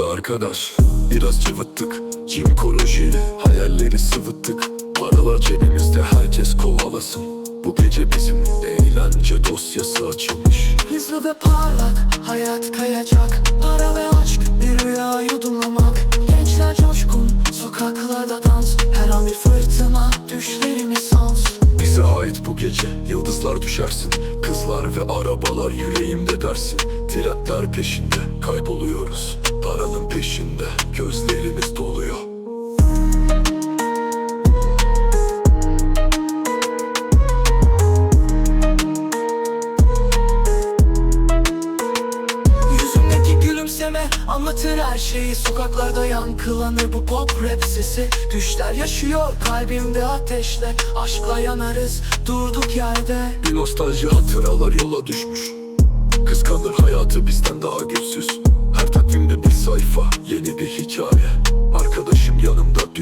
arkadaş? Biraz cıvıttık Cimkoloji Hayalleri sıvıttık. Paralar cebimizde herkes kovalasın. Bu gece bizim eğlence dosyası açılmış. Hızlı ve parlak hayat kayacak. Para ve aşk bir rüya yudumlamak. Gençler coşkun sokaklarda dans. Her an bir fırtına düşlerimi sans. Bize ait bu gece yıldızlar düşersin. Kızlar ve arabalar yüreğimde dersin. Trendler peşinde kayboluyoruz Paranın peşinde gözlerimiz doluyor. Yüzümdeki gülümseme anlatır her şeyi. Sokaklarda yankılanır bu pop rap sesi. Düşler yaşıyor kalbimde ateşle. Aşkla yanarız durduk yerde. Bir nostalji hatıralar yola düşmüş. Kıskanır hayatı bizden daha güçsüz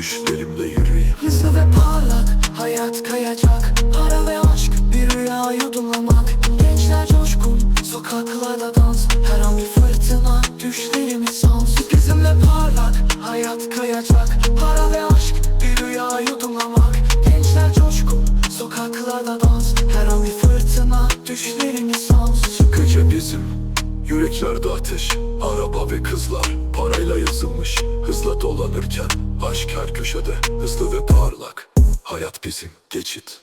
yanımda düşlerimle yürüyeyim. Hızlı ve parlak hayat kayacak. Para ve aşk bir rüya yudumlamak Gençler coşkun sokaklarda dans. Her an bir fırtına düşlerimi sans. Bizimle parlak hayat kayacak. Para ve aşk bir rüya yudumlamak Gençler coşkun sokaklarda dans. Her an bir fırtına düşlerimi sans. Sıkıca bizim Yüreklerde ateş. Araba ve kızlar Parayla yazılmış Hızla dolanırken Aşk her köşede Hızlı ve parlak. Hayat bizim geçit